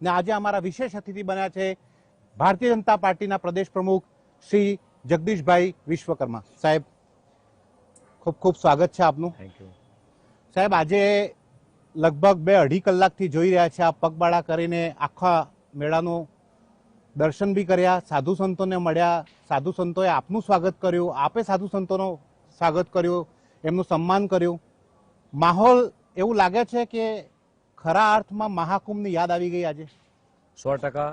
ને આજે અમારા વિશેષ અતિથિ બન્યા છે ભારતીય જનતા પાર્ટીના પ્રદેશ પ્રમુખ શ્રી જગદીશભાઈ વિશ્વકર્મા. સાહેબ ખૂબ ખૂબ સ્વાગત છે આપનું. થેન્ક યુ સાહેબ આજે લગભગ બે અઢી કલાકથી જોઈ રહ્યા છે આ પગબાળા કરીને આખા મેળાનું દર્શન બી કર્યા સાધુ સંતોને મળ્યા. સાધુ સંતોએ આપનું સ્વાગત કર્યું આપે સાધુ સંતોનું સ્વાગત કર્યું એમનું સન્માન કર્યું. માહોલ એવું લાગે છે કે ખરા અર્થમાં મહાકુંભની યાદ આવી ગઈ આજે. સો ટકા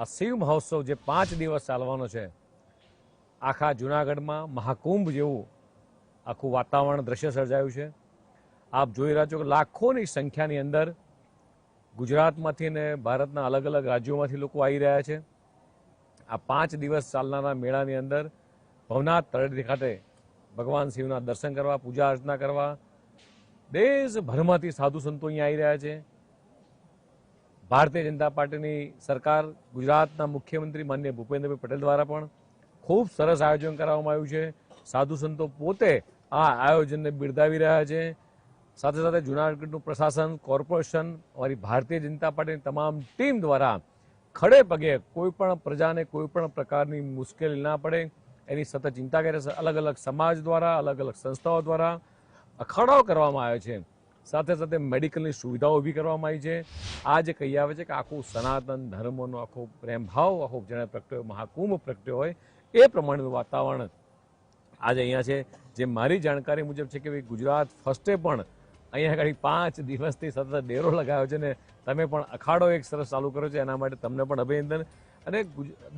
આ શિવ મહોત્સવ જે પાંચ દિવસ ચાલવાનો છે, આખા જુનાગઢમાં મહાકુંભ જેવું આખું વાતાવરણ દ્રશ્ય સર્જાયું છે. આપ જોઈ રહ્યા છો કે લાખોની સંખ્યાની અંદર ગુજરાતમાંથી ને ભારતના અલગ અલગ રાજ્યોમાંથી લોકો આવી રહ્યા છે. આ પાંચ દિવસ ચાલનારા મેળાની અંદર ભવનાથ તળેટી ખાતે ભગવાન શિવના દર્શન કરવા, પૂજા અર્ચના કરવા દેશભરમાંથી સાધુ સંતો અહીંયા આવી રહ્યા છે. ભારતીય જનતા પાર્ટીની સરકાર, ગુજરાતના મુખ્યમંત્રી માન્ય ભૂપેન્દ્રભાઈ પટેલ દ્વારા પણ ખૂબ સરસ આયોજન કરવામાં આવ્યું છે. સાધુ સંતો પોતે આ આયોજનને બિરદાવી રહ્યા છે. સાથે સાથે જુનાગઢનું પ્રશાસન, કોર્પોરેશન, અમારી ભારતીય જનતા પાર્ટીની તમામ ટીમ દ્વારા ખડે પગે કોઈ પણ પ્રજાને કોઈ પણ પ્રકારની મુશ્કેલી ના પડે. એની સતત ચિંતા કરે છે. અલગ અલગ સમાજ દ્વારા અલગ અલગ સંસ્થાઓ દ્વારા અખાડાઓ કરવામાં આવ્યો છે. સાથે સાથે મેડિકલની સુવિધાઓ ઊભી કરવામાં આવી છે. આ જે કહી આવે છે કે આખું સનાતન ધર્મનો આખો પ્રેમભાવ આખો જેણે પ્રગટ્યો મહાકુંભ પ્રગટ્યો હોય, એ પ્રમાણેનું વાતાવરણ આજે અહીંયા છે. જે મારી જાણકારી મુજબ છે કે ભાઈ ગુજરાત ફર્સ્ટે પણ અહીંયા આગળ પાંચ દિવસથી સતત ડેરો લગાવ્યો છે ને તમે પણ અખાડો એક સરસ ચાલુ કર્યો છે. એના માટે તમને પણ અભિનંદન. અને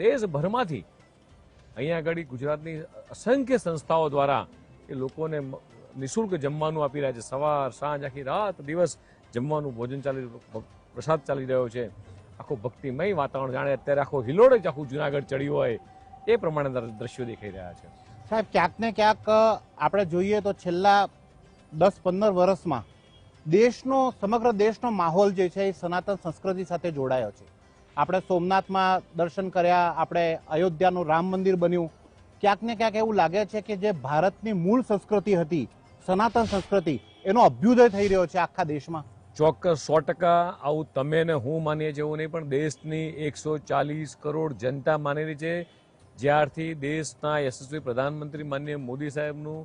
દેશભરમાંથી અહીંયા આગળ ગુજરાતની અસંખ્ય સંસ્થાઓ દ્વારા એ લોકોને નિઃશુલ્ક જમવાનું આપી રહ્યા છે. સવાર, સાંજ, આખી રાત, દિવસ જમવાનું ભોજન ચાલી પ્રસાદ ચાલી રહ્યો છે. આખું ભક્તિમય વાતાવરણ જાણે અત્યારે આખો હિલોડે જ આખું જુનાગઢ ચડ્યું હોય એ પ્રમાણે દર- દ્રશ્યો દેખાઈ રહ્યા છે. સાહેબ, ક્યાંક ને ક્યાંક આપણે જોઈએ તો છેલ્લા દસ પંદર વર્ષમાં દેશનો, સમગ્ર દેશનો માહોલ જે છે એ સનાતન સંસ્કૃતિ સાથે જોડાયો છે. આપણે સોમનાથમાં દર્શન કર્યા, આપણે અયોધ્યાનું રામ મંદિર બન્યું. ક્યાંક ને ક્યાંક એવું લાગે છે કે જે ભારતની મૂળ સંસ્કૃતિ હતી સનાતન સંસ્કૃતિ, એનો અભ્યુદય થઈ રહ્યો છે આખા દેશમાં. ચોક્કસ સો ટકા આવું તમે ને હું માનીએ એવું નહીં, પણ દેશની એકસો ચાલીસ કરોડ જનતા માની રહી છે. જ્યારથી દેશના યશસ્વી પ્રધાનમંત્રી માનનીય મોદી સાહેબનું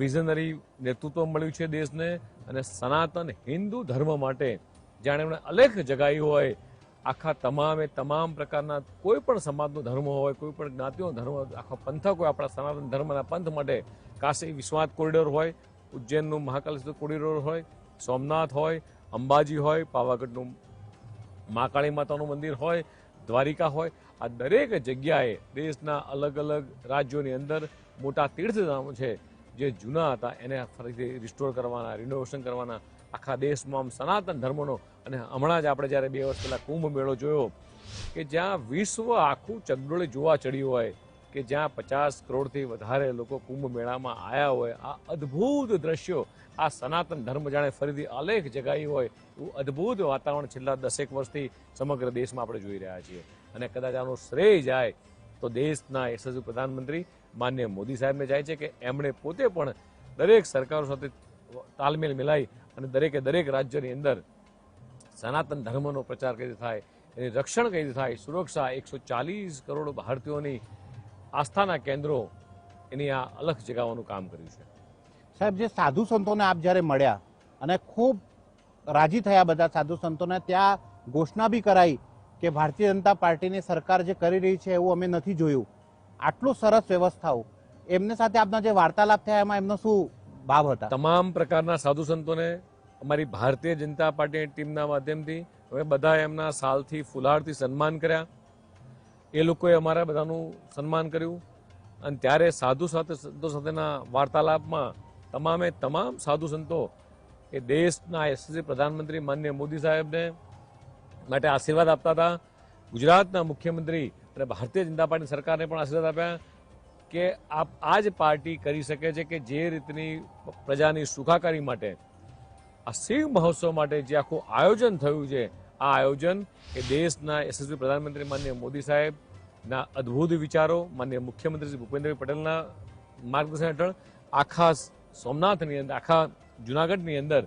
વિઝનરી નેતૃત્વ મળ્યું છે દેશને અને સનાતન હિન્દુ ધર્મ માટે જાણે એમણે અલેખ જગાવી હોય. આખા તમામે તમામ પ્રકારના કોઈ પણ સમાજનો ધર્મ હોય, કોઈ પણ જ્ઞાતિનો ધર્મ આખો પંથક હોય, આપણા સનાતન ધર્મના પંથ માટે કાશી વિશ્વનાથ કોરિડોર હોય, ઉજ્જૈનનું મહાકાલેશ્વર કોરિડોર હોય, સોમનાથ હોય, અંબાજી હોય, પાવાગઢનું મહાકાળી માતાનું મંદિર હોય, દ્વારિકા હોય, આ દરેક જગ્યાએ દેશના અલગ અલગ રાજ્યોની અંદર મોટા તીર્થધામો છે, જે જૂના હતા, એને ફરીથી રિસ્ટોર કરવાના રિનોવેશન કરવાના, આખા દેશમાં આમ સનાતન ધર્મનો. અને હમણાં જ આપણે જ્યારે બે વર્ષ પહેલાં કુંભ મેળો જોયો, કે જ્યાં વિશ્વ આખું ચગડોળે જોવા ચડ્યું હોય કે જ્યાં પચાસ કરોડથી વધારે લોકો કુંભ મેળામાં આવ્યા હોય, આ અદ્ભુત દ્રશ્યો, આ સનાતન ધર્મ જાણે ફરીથી અલેખ જગાઈ હોય, એવું અદ્ભુત વાતાવરણ છેલ્લા દસેક વર્ષથી સમગ્ર દેશમાં આપણે જોઈ રહ્યા છીએ. અને કદાચ આનો શ્રેય જાય, તો દેશના યશસ્વી પ્રધાનમંત્રી માન્ય મોદી સાહેબને જાય છે કે એમણે પોતે પણ દરેક સરકારો સાથે તાલમેલ મિલાઈ અને દરેકે દરેક રાજ્યની અંદર સનાતન ધર્મનો પ્રચાર કઈ રીતે થાય એની રક્ષણ કઈ થાય સુરક્ષા એકસો ચાલીસ કરોડ ભારતીયોની આસ્થાના કેન્દ્રો એની આ અલખ જગાવવાનું કામ કર્યું છે. સાહેબ જે સાધુ સંતોને આપ જ્યારે મળ્યા અને ખૂબ રાજી થયા બધા સાધુ સંતોને ત્યાં ઘોષણા બી કરાઈ કે ભારતીય જનતા પાર્ટીની સરકાર જે કરી રહી છે એવું અમે નથી જોયું. આટલું સરસ વ્યવસ્થાઓ. એમને સાથે આપના જે વાર્તાલાપ થયા એમાં એમનો શું ભાવ હતા? તમામ પ્રકારના સાધુ સંતોને અમારી ભારતીય જનતા પાર્ટીની ટીમના માધ્યમથી અમે બધા એમના સાલથી ફુલારથી સન્માન કર્યા. એ લોકોએ અમારા બધાનું સન્માન કર્યું. અને ત્યારે સાધુ સાથે સંતો સાથેના વાર્તાલાપમાં તમામે તમામ સાધુ સંતો એ દેશના યશસ્વી પ્રધાનમંત્રી માન્ય મોદી સાહેબને માટે આશીર્વાદ આપતા હતા. ગુજરાતના મુખ્યમંત્રી અને ભારતીય જનતા પાર્ટી સરકારને પણ આશીર્વાદ આપ્યા કે આપ આ જ પાર્ટી કરી શકે છે કે જે રીતની પ્રજાની સુખાકારી માટે, આ શિવ મહોત્સવ માટે જે આખું આયોજન થયું છે આ આયોજન એ દેશના યશસ્વી પ્રધાનમંત્રી માન્ય મોદી સાહેબના અદ્ભુત વિચારો માન્ય મુખ્યમંત્રી શ્રી ભૂપેન્દ્રભાઈ પટેલના માર્ગદર્શન હેઠળ આખા સોમનાથની અંદર આખા જુનાગઢની અંદર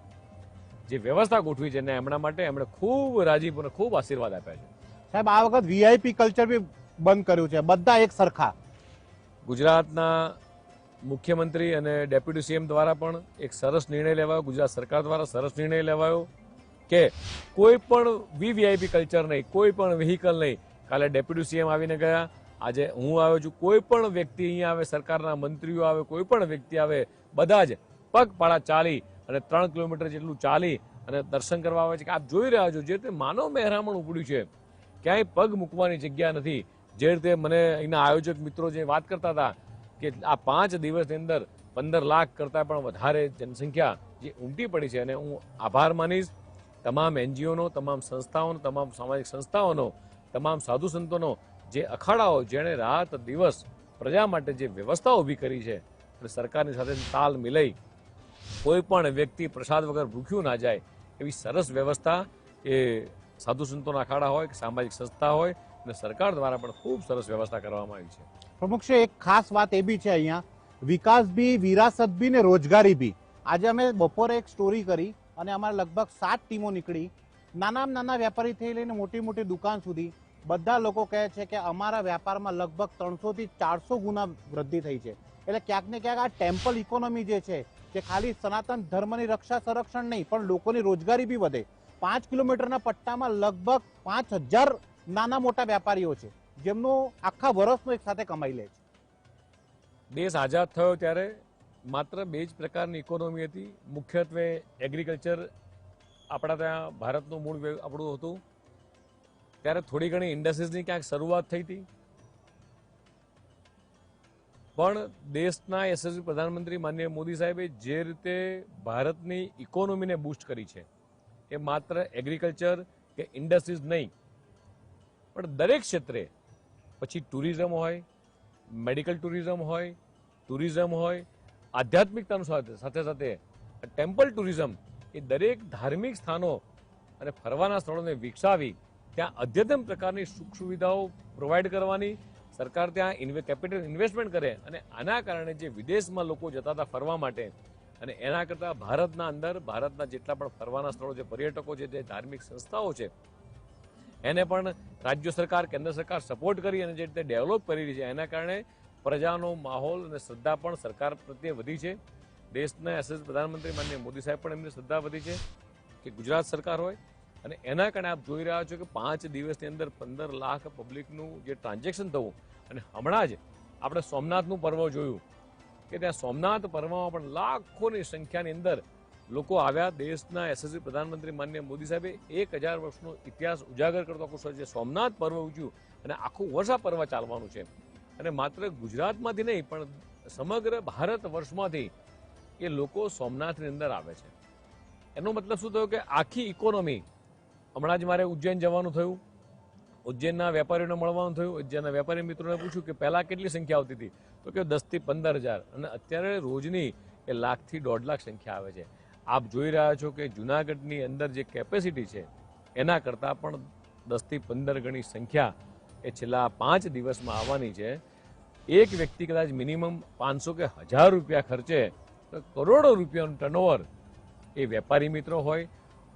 જે વ્યવસ્થા ગોઠવી છે એને એમના માટે એમણે ખૂબ રાજીપ અને ખૂબ આશીર્વાદ આપ્યા છે. સાહેબ આ વખત વીઆઈપી કલ્ચર બી બંધ કર્યું છે બધા એક સરખા. ગુજરાતના મુખ્યમંત્રી અને ડેપ્યુટી સીએમ દ્વારા પણ એક સરસ નિર્ણય લેવાયો ગુજરાત સરકાર દ્વારા સરસ નિર્ણય લેવાયો. કે કોઈ પણ વીવીઆઈપી કલ્ચર નહીં, કોઈ પણ વ્હીકલ નહીં. કાલે ડેપ્યુટી સીએમ આવીને ગયા. આજે હું આવ્યો છું. કોઈ પણ વ્યક્તિ અહીંયા આવે, સરકારના મંત્રીઓ આવે, કોઈ પણ વ્યક્તિ આવે, બધા જ પગપાળા ચાલી અને ત્રણ કિલોમીટર જેટલું ચાલી અને દર્શન કરવા આવે છે કે આપ જોઈ રહ્યા છો, જે રીતે માનવ મહેરામણ ઉપડ્યું છે. ક્યાંય પગ મૂકવાની જગ્યા નથી. જે રીતે મને અહીંના આયોજક મિત્રો જે વાત કરતા હતા કે આ પાંચ દિવસની અંદર પંદર લાખ કરતાં પણ વધારે જનસંખ્યા જે ઉમટી પડી છે અને હું આભાર માનીશ. તમામ એનજીઓનો, તમામ સંસ્થાઓનો, તમામ સામાજિક સંસ્થાઓનો, તમામ સાધુ સંતોનો જે અખાડાઓ જેણે રાત દિવસ પ્રજા માટે જે વ્યવસ્થા ઊભી કરી છે અને સરકારની સાથે તાલ મિલાઈ, કોઈ પણ વ્યક્તિ પ્રસાદ વગર ભૂખ્યું ના જાય, એવી સરસ વ્યવસ્થા એ સાધુ સંતોના અખાડા હોય કે સામાજિક સંસ્થા હોય અને સરકાર દ્વારા પણ ખૂબ સરસ વ્યવસ્થા કરવામાં આવી છે. પ્રમુખશ્રી એક ખાસ વાત એ બી છે અહીંયા. વિકાસ બી, વિરાસત બી ને રોજગારી બી. આજે અમે બપોરે એક સ્ટોરી કરી. અને અમારે લગભગ સાત ટીમો નીકળી. નાનામાં નાના વેપારીથી લઈને મોટી મોટી દુકાન સુધી બધા લોકો કહે છે કે અમારા વેપારમાં લગભગ ત્રણસો થી ચારસો ગુના વૃદ્ધિ થઈ છે. એટલે ક્યાંક ને ક્યાંક આ ટેમ્પલ ઇકોનોમી જે છે, જે ખાલી સનાતન ધર્મની રક્ષા સંરક્ષણ નહીં, પણ લોકોની રોજગારી બી વધે. પાંચ કિલોમીટરના પટ્ટામાં લગભગ પાંચ હજાર નાના મોટા વેપારીઓ છે, જેમનું આખા વર્ષનો એક સાથે કમાઈ લે છે. દેશ આઝાદ થયો ત્યારે માત્ર બે જ પ્રકારની ઇકોનોમી હતી. મુખ્યત્વે એગ્રીકલ્ચર આપણા ત્યાં ભારતનું મૂળ આપણું હતું. ત્યારે થોડી ઘણી ઇન્ડસ્ટ્રીઝની ક્યાંક શરૂઆત થઈ હતી. પણ દેશના યશસ્વી પ્રધાનમંત્રી માનનીય મોદી સાહેબે જે રીતે ભારતની ઇકોનોમીને બૂસ્ટ કરી છે, એ માત્ર એગ્રીકલ્ચર કે ઇન્ડસ્ટ્રીઝ નહીં, પણ દરેક ક્ષેત્રે. પછી ટુરિઝમ હોય મેડિકલ ટુરિઝમ હોય ટુરિઝમ હોય આધ્યાત્મિકતાનું સાથે સાથે ટેમ્પલ ટુરિઝમ એ દરેક ધાર્મિક સ્થાનો અને ફરવાના સ્થળોને વિકસાવી ત્યાં અદ્યતન પ્રકારની સુખ સુવિધાઓ પ્રોવાઈડ કરવાની. સરકાર ત્યાં ઇન્વે કેપિટલ ઇન્વેસ્ટમેન્ટ કરે અને આના કારણે જે વિદેશમાં લોકો જતા હતા ફરવા માટે અને એના કરતાં ભારતના અંદર, ભારતના જેટલા પણ ફરવાના સ્થળો જે પર્યટકો છે, જે ધાર્મિક સંસ્થાઓ છે, એને પણ રાજ્ય સરકાર, કેન્દ્ર સરકાર સપોર્ટ કરી અને જે રીતે ડેવલપ કરી રહી છે, એના કારણે પ્રજાનો માહોલ અને શ્રદ્ધા પણ સરકાર પ્રત્યે વધી છે. દેશના એસએસ પ્રધાનમંત્રી માનનીય મોદી સાહેબ પણ એમની શ્રદ્ધા વધી છે કે ગુજરાત સરકાર હોય. અને એના કારણે આપ જોઈ રહ્યા છો કે પાંચ દિવસની અંદર પંદર લાખ પબ્લિકનું જે ટ્રાન્ઝેક્શન થવું અને હમણાં જ આપણે સોમનાથનું પર્વ જોયું કે ત્યાં સોમનાથ પર્વમાં પણ લાખોની સંખ્યાની અંદર લોકો આવ્યા. દેશના યશસ્વી પ્રધાનમંત્રી માનનીય મોદી સાહેબે એક હજાર વર્ષનો ઇતિહાસ ઉજાગર કરતો આખું જે સોમનાથ પર્વ ઉજ્યું અને આખું વર્ષ આ પર્વ ચાલવાનું છે. અને માત્ર ગુજરાતમાંથી નહીં, પણ સમગ્ર ભારત વર્ષમાંથી એ લોકો સોમનાથની અંદર આવે છે. એનો મતલબ શું થયો કે આખી ઇકોનોમી હમણાં જ મારે ઉજ્જૈન જવાનું થયું. ઉજ્જૈનના વેપારીઓને મળવાનું થયું. ઉજ્જૈનના વેપારી મિત્રોને પૂછ્યું કે પહેલાં કેટલી સંખ્યા આવતી હતી? તો કે દસથી પંદર હજાર. અને અત્યારે રોજની એ લાખથી દોઢ લાખ સંખ્યા આવે છે. આપ જોઈ રહ્યા છો કે જુનાગઢની અંદર જે કેપેસિટી છે, એના કરતાં પણ દસથી પંદર ગણી સંખ્યા એ છેલ્લા પાંચ દિવસમાં આવવાની છે. એક વ્યક્તિ કદાચ મિનિમમ પાંચસો કે હજાર રૂપિયા ખર્ચે, તો કરોડો રૂપિયાનું ટર્નઓવર એ વેપારી મિત્રો હોય,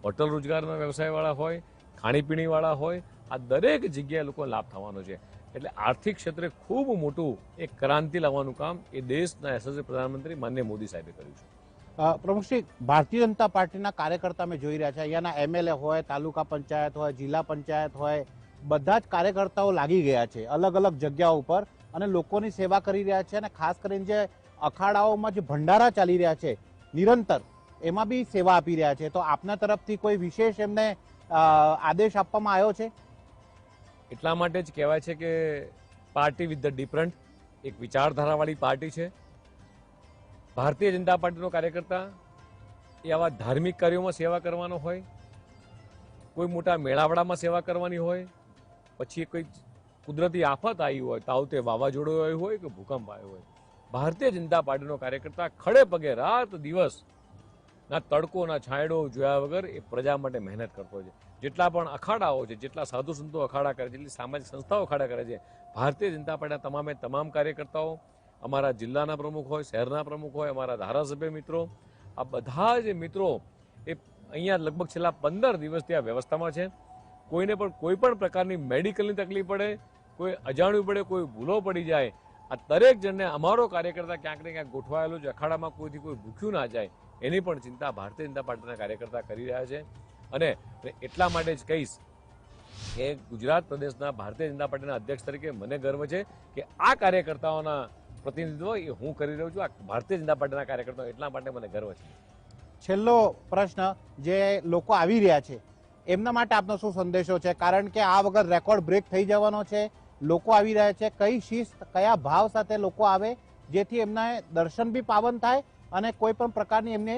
હોટલ રોજગારના વ્યવસાયવાળા હોય, ખાણીપીણીવાળા હોય, આ દરેક જગ્યાએ લોકો લાભ થવાનો છે. એટલે આર્થિક ક્ષેત્રે ખૂબ મોટું એક ક્રાંતિ લાવવાનું કામ એ દેશના યશસ્વી પ્રધાનમંત્રી માન્ય મોદી સાહેબે કર્યું છે. પ્રમુખશ્રી ભારતીય જનતા પાર્ટીના કાર્યકર્તા અમે જોઈ રહ્યા છે. અહીંયાના એમએલએ હોય, તાલુકા પંચાયત હોય, જિલ્લા પંચાયત હોય બધા જ કાર્યકર્તાઓ લાગી ગયા છે, અલગ અલગ જગ્યાઓ ઉપર. અને લોકોની સેવા કરી રહ્યા છે અને ખાસ કરીને જે અખાડાઓમાં જે ભંડારા ચાલી રહ્યા છે, નિરંતર, એમાં બી સેવા આપી રહ્યા છે. તો આપના તરફથી કોઈ વિશેષ એમને આદેશ આપવામાં આવ્યો છે? એટલા માટે જ કહેવાય છે કે પાર્ટી વિથ ધ ડિફરન્ટ, એક વિચારધારાવાળી પાર્ટી છે. ભારતીય જનતા પાર્ટીનો કાર્યકર્તા એ આવા ધાર્મિક કાર્યોમાં સેવા કરવાનો હોય, કોઈ મોટા મેળાવડામાં સેવા કરવાની હોય પછી કોઈ કુદરતી આફત આવી હોય તાવતે વાવાઝોડું આવ્યું હોય કે ભૂકંપ આવ્યો હોય. ભારતીય જનતા પાર્ટીનો કાર્યકર્તા ખડે પગે રાત દિવસ ના તડકો ના છાંયડો જોયા વગર એ પ્રજા માટે મહેનત કરતો છે. જેટલા પણ અખાડાઓ છે, જેટલા સાધુ સંતો અખાડા કરે છે, જેટલી સામાજિક સંસ્થાઓ અખાડા કરે છે, ભારતીય જનતા પાર્ટીના તમામે તમામ કાર્યકર્તાઓ, અમારા જિલ્લાના પ્રમુખ હોય, શહેરના પ્રમુખ હોય, અમારા ધારાસભ્ય મિત્રો, આ બધા જ મિત્રો એ અહીંયા લગભગ છેલ્લા પંદર દિવસથી આ વ્યવસ્થામાં છે. કોઈને પણ કોઈ પણ પ્રકારની મેડિકલની તકલીફ પડે, કોઈ અજાણ્યું પડે, કોઈ ભૂલો પડી જાય, આ દરેક જણને અમારો કાર્યકર્તા ક્યાંક ને ક્યાંક ગોઠવાયેલો છે. અખાડામાં કોઈથી કોઈ ભૂખ્યું ના જાય, એની પણ ચિંતા ભારતીય જનતા પાર્ટીના કાર્યકર્તા કરી રહ્યા છે. અને એટલા માટે જ કહીશ કે ગુજરાત પ્રદેશના ભારતીય જનતા પાર્ટીના અધ્યક્ષ તરીકે મને ગર્વ છે કે આ કાર્યકર્તાઓના પ્રતિનિધિત્વ એ હું કરી રહ્યો છું. આ ભારતીય જનતા પાર્ટીના કાર્યકર્તાઓ એટલા માટે મને ગર્વ છે. છેલ્લો પ્રશ્ન, જે લોકો આવી રહ્યા છે એમના માટે આપનો શું સંદેશો છે? કારણ કે આ વગર રેકોર્ડ બ્રેક થઈ જવાનો છે, લોકો આવી રહ્યા છે. કઈ શિસ્ત, કયા ભાવ સાથે લોકો આવે, જેથી એમના દર્શન બી પાવન થાય અને કોઈ પણ પ્રકારની એમને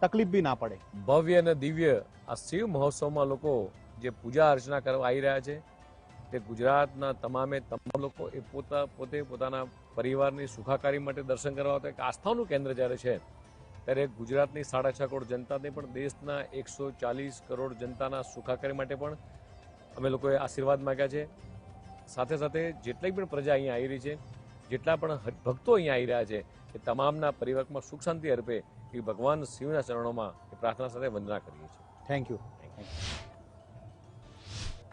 તકલીફ બી ના પડે. ભવ્ય અને દિવ્ય આ શિવ મહોત્સવમાં લોકો જે પૂજા અર્ચના કરવા આવી રહ્યા છે, તે ગુજરાતના તમામે તમામ લોકો એ પોતા, પોતે પોતાના પરિવારની સુખાકારી માટે દર્શન કરવા આવતા એક આસ્થાનું કેન્દ્ર જ્યારે છે ત્યારે ગુજરાતની સાડા છ કરોડ જનતાને પણ દેશના એકસો ચાલીસ કરોડ જનતાના સુખાકારી માટે પણ અમે લોકોએ આશીર્વાદ માગ્યા છે. સાથે સાથે જેટલી પણ પ્રજા અહીંયા આવી રહી છે, જેટલા પણ ભક્તો અહીંયા આવી રહ્યા છે, એ તમામના પરિવારમાં સુખ શાંતિ અર્પે એ ભગવાન શિવના ચરણોમાં એ પ્રાર્થના સાથે વંદના કરીએ છીએ. થેન્ક યુ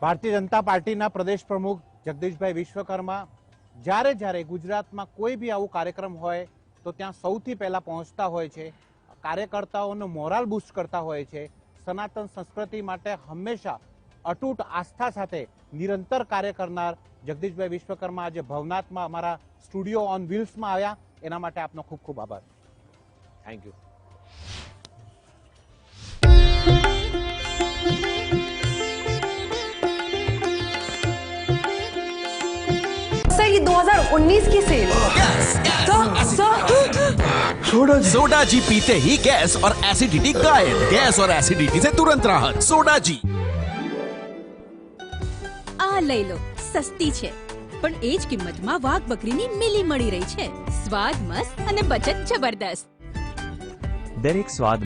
ભારતીય જનતા પાર્ટીના પ્રદેશ પ્રમુખ જગદીશભાઈ વિશ્વકર્મા જ્યારે જ્યારે ગુજરાતમાં કોઈ બી આવું કાર્યક્રમ હોય તો ત્યાં સૌથી પહેલા પહોંચતા હોય છે, કાર્યકર્તાઓનો મોરાલ બુસ્ટ કરતા હોય છે, સનાતન સંસ્કૃતિ માટે હંમેશા અતૂટ આસ્થા સાથે નિરંતર કાર્ય કરનાર જગદીશભાઈ વિશ્વકર્મા આજે ભવનાથમાં અમારા સ્ટુડિયો ઓન વ્હીલ્સમાં આવ્યા. એના માટે આપનો ખૂબ ખૂબ આભાર. થેન્ક યુ सर ये 2019 की सेल सर सर सोडा जी पीते ही गैस और एसिडिटी गायब गैस और एसिडिटी से तुरंत राहत सोडा जी આ લઈ લો સસ્તી છે પણ એ જ કિંમતમાં વાઘ બકરીની મિલી મળી રહી છે સ્વાદ મસ્ત અને બચત જબરદસ્ત દરેક સ્વાદ